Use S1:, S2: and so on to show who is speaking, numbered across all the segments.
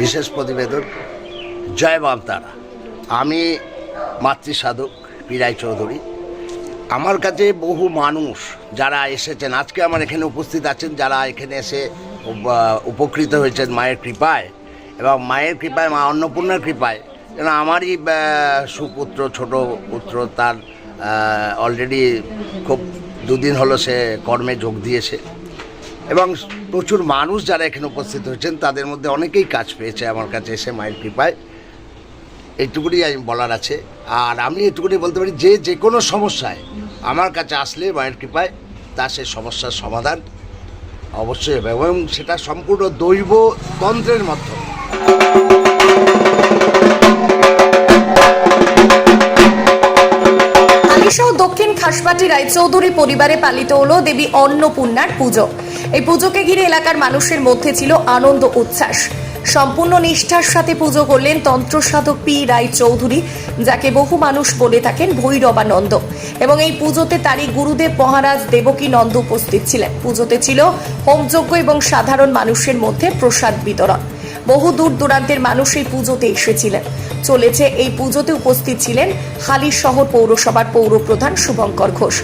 S1: বিশেষ প্রতিবেদন। জয় বামতারা আমি মাতৃসাধক পিরাই চৌধুরী। আমার কাছে বহু মানুষ যারা এসেছেন, আজকে আমার এখানে উপস্থিত আছেন, যারা এখানে এসে উপকৃত হয়েছেন মায়ের কৃপায় এবং মায়ের কৃপায়, মা অন্নপূর্ণার কৃপায়। যেন আমারই সুপুত্র, ছোট পুত্র, তার অলরেডি খুব দুদিন হলো সে কর্মে যোগ দিয়েছে। এবং প্রচুর মানুষ যারা এখানে উপস্থিত হয়েছেন, তাদের মধ্যে অনেকেই কাজ পেয়েছে আমার কাছে এসে মায়ের কৃপায় এইটুকুনি আমি বলার আছে। আর আমি এটুকুনি বলতে পারি যে যে কোনো সমস্যায় আমার কাছে আসলে মায়ের কৃপায় তার সেই সমস্যার সমাধান। অবশ্যই হবে এবং সেটা সম্পূর্ণ দৈব তন্ত্রের মাধ্যমে।
S2: দক্ষিণ খাসবাটি রায়চৌধুরী পরিবারে পালিত হলো দেবী অন্নপূর্ণার পুজো। এই পুজোকে ঘিরে এলাকার মানুষের মধ্যে ছিল আনন্দ উচ্ছ্বাস। সম্পূর্ণ নিষ্ঠার সাথে পুজো করলেন তন্ত্রসাধক পি রায় চৌধুরী যাকে বহু মানুষ বলে থাকেন ভৈরবানন্দ। এবং এই পুজোতে তারই গুরুদেব মহারাজ দেবকী নন্দ উপস্থিত ছিলেন। পুজোতে ছিল হোমযজ্ঞ এবং সাধারণ মানুষের মধ্যে প্রসাদ বিতরণ। বহু দূর দূরান্তের মানুষ এই পুজোতে এসেছিলেন। চলেছে এই পুজোতে উপস্থিত ছিলেন হালি শহর পৌরসভার পৌরপ্রধান শুভঙ্কর ঘোষ।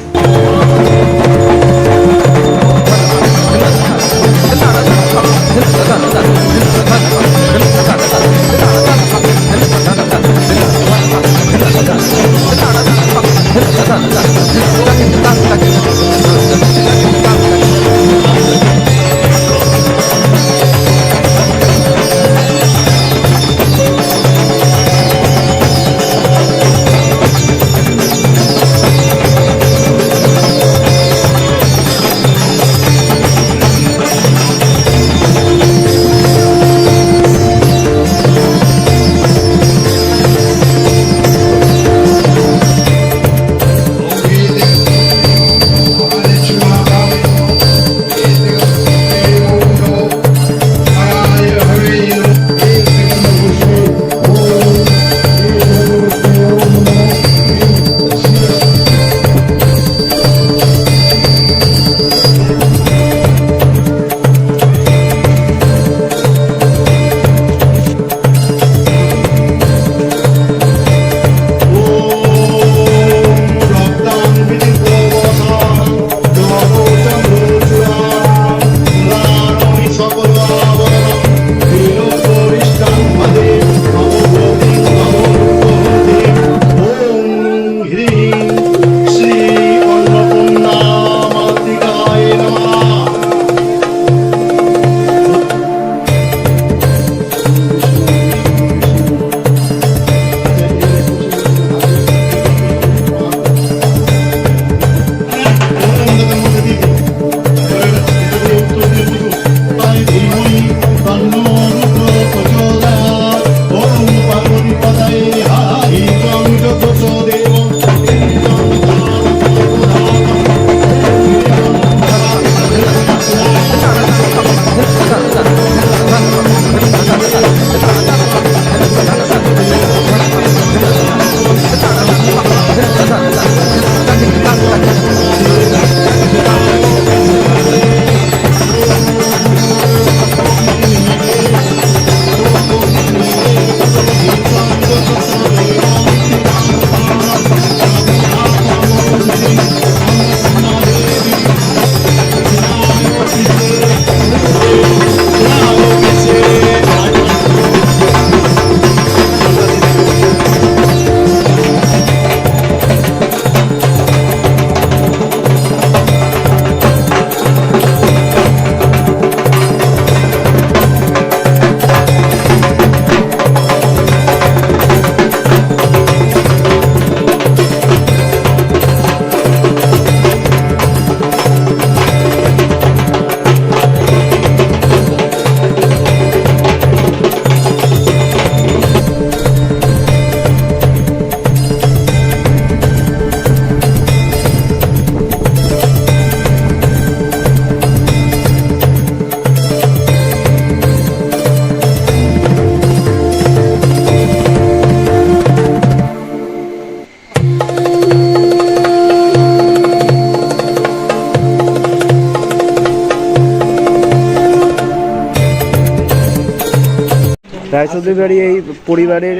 S3: রায়চৌধুরী বাড়ি এই পরিবারের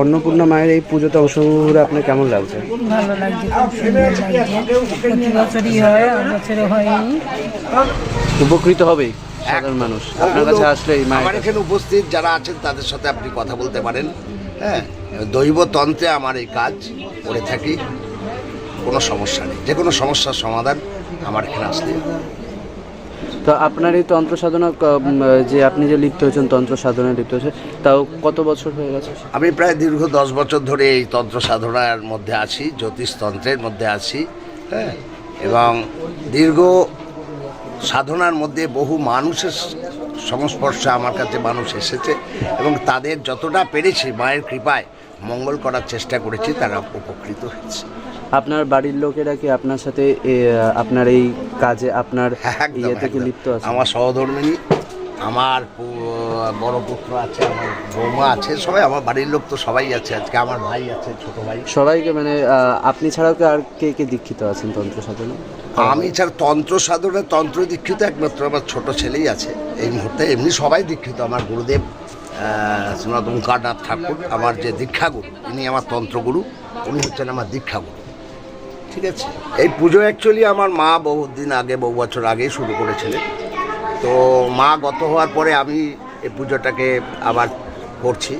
S3: অন্নপূর্ণা মায়ের এই পুজোতে অংশগ্রহণ করে আপনার কেমন লাগছে?
S4: ভালো লাগছে খুব সুন্দর লাগছে। প্রতি বছরই হয় আর বছরে হয়নি।
S3: উপকৃত হবেই সাধারণ মানুষ। আপনার কাছে আসলে এই মায়ের
S1: আমার এখানে উপস্থিত যারা আছেন তাদের সাথে আপনি কথা বলতে পারেন। হ্যাঁ দৈবতন্ত্রে আমার এই কাজ করে থাকি। কোনো সমস্যা নেই। যে কোনো সমস্যার সমাধান আমার এখানে আসলে
S3: তো আপনার এই তন্ত্র সাধনা যে আপনি যে লিপ্ত হয়েছেন, তন্ত্র সাধনায় লিপ্ত হয়েছে তাও কত বছর হয়ে গেছে?
S1: আমি প্রায় দীর্ঘ দশ বছর ধরে এই তন্ত্র সাধনার মধ্যে আছি, জ্যোতিষতন্ত্রের মধ্যে আছি হ্যাঁ? এবং দীর্ঘ সাধনার মধ্যে বহু মানুষের সংস্পর্শে আমার কাছে মানুষ এসেছে এবং তাদের যতটা পেরেছি মায়ের কৃপায় মঙ্গল করার চেষ্টা করেছি, তারা উপকৃত হয়েছে।
S3: আপনার বাড়ির লোকেরা কি আপনার সাথে আপনার এই কাজে আপনার
S1: একদম,
S3: ইয়ে থেকে লিপ্ত আছে
S1: আমার সহধর্মিনী আমার বড় পুত্র আছে আমার বৌমা আছে সবাই আমার বাড়ির লোক তো সবাই আছে আজকে আমার ভাই আছে ছোট ভাই।
S3: সবাইকে মানে আপনি ছাড়াও কি আর কে কে দীক্ষিত আছেন তন্ত্র সাধনা?
S1: আমি ছাড়া তন্ত্র সাধনা তন্ত্র দীক্ষিত একমাত্র আমার ছোট ছেলেই আছে। এই মুহূর্তে এমনি সবাই দীক্ষিত আমার গুরুদেব শ্রীনাথ ওঙ্কারনাথ ঠাকুর আমার যে দীক্ষাগুরু ইনি আমার তন্ত্রগুরু উনি হচ্ছেন আমার দীক্ষাগুরু। ঠিক আছে। এই পুজো অ্যাকচুয়ালি আমার মা বহুদিন আগে, বহু বছর আগেই শুরু করেছিলেন। তো মা গত হওয়ার পরে আমি এই পুজোটাকে আবার করছি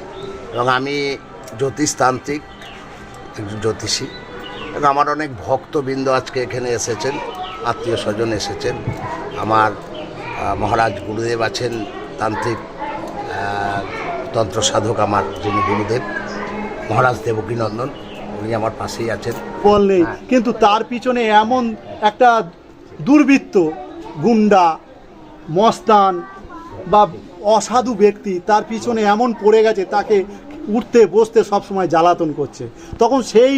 S1: এবং আমি জ্যোতিষতান্ত্রিক, একজন জ্যোতিষী। এবং আমার অনেক ভক্তবৃন্দ আজকে এখানে এসেছেন, আত্মীয় স্বজন এসেছেন। আমার মহারাজ গুরুদেব আছেন, তান্ত্রিক তন্ত্র সাধক আমার যিনি গুরুদেব, মহারাজ দেবকীনন্দন, উনি আমার পাশেই আছেন।
S5: বল নেই। কিন্তু তার পিছনে এমন একটা দুর্বৃত্ত গুন্ডা মস্তান বা অসাধু ব্যক্তি তার পিছনে এমন পড়ে গেছে তাকে উঠতে বসতে সবসময় জ্বালাতন করছে। তখন সেই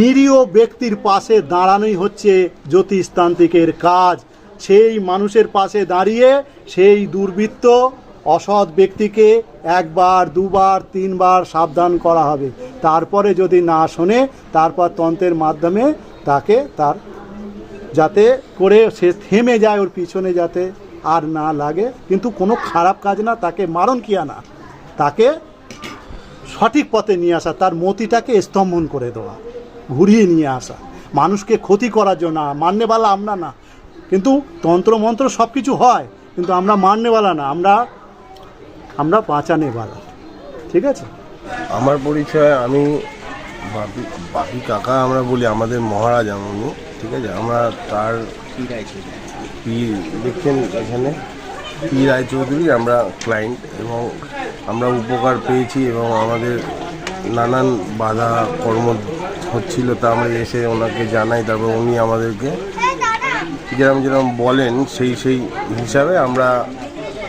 S5: নিরীহ ব্যক্তির পাশে দাঁড়ানোই হচ্ছে জ্যোতিষতান্ত্রিকের কাজ। সেই মানুষের পাশে দাঁড়িয়ে সেই দুর্বৃত্ত অসৎ ব্যক্তিকে একবার দুবার তিনবার সাবধান করা হবে। তারপরে যদি না শোনে, তারপর তন্ত্রের মাধ্যমে তাকে তার, যাতে করে সে থেমে যায় ওর পিছনে যাতে আর না লাগে। কিন্তু কোনো খারাপ কাজ না, তাকে মারণ কি না তাকে সঠিক পথে নিয়ে আসা, তার মতিটাকে স্তম্ভন করে দেওয়া, ঘুরিয়ে নিয়ে আসা। মানুষকে ক্ষতি করার জন্য মান্যবালা আমরা না। কিন্তু তন্ত্রমন্ত্র সব কিছু হয়, কিন্তু আমরা মান্যবালা না, আমরা আমরা বাঁচানেবালা ঠিক আছে?
S6: আমার পরিচয় আমি বাপি বাপি কাকা আমরা বলি আমাদের মহারাজ উনি ঠিক আছে? আমরা তার পি দেখছেন এখানে? পি রায়চৌধুরী আমরা ক্লায়েন্ট এবং আমরা উপকার পেয়েছি এবং আমাদের নানান বাধা কর্ম হচ্ছিল তা আমরা এসে ওনাকে জানাই তারপর উনি আমাদেরকে যেরকম যেরকম বলেন সেই সেই হিসাবে আমরা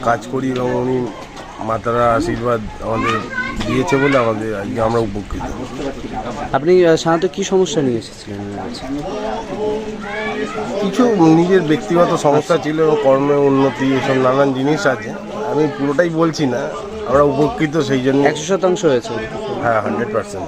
S6: কাজ করি এবং উনি মাতারা আশীর্বাদ আমাদের দিয়েছে বলে আমাদের আজকে আমরা উপকৃত।
S3: আপনি সাধারণত কি সমস্যা নিয়ে এসেছিলেন? কিছু
S6: নিজের ব্যক্তিগত সমস্যা ছিল কর্মে উন্নতি এসব নানান জিনিস আছে। আমি পুরোটাই বলছি না আমরা উপকৃত সেই জন্য।
S3: একশো শতাংশ হয়েছে।
S6: হ্যাঁ হান্ড্রেড পার্সেন্ট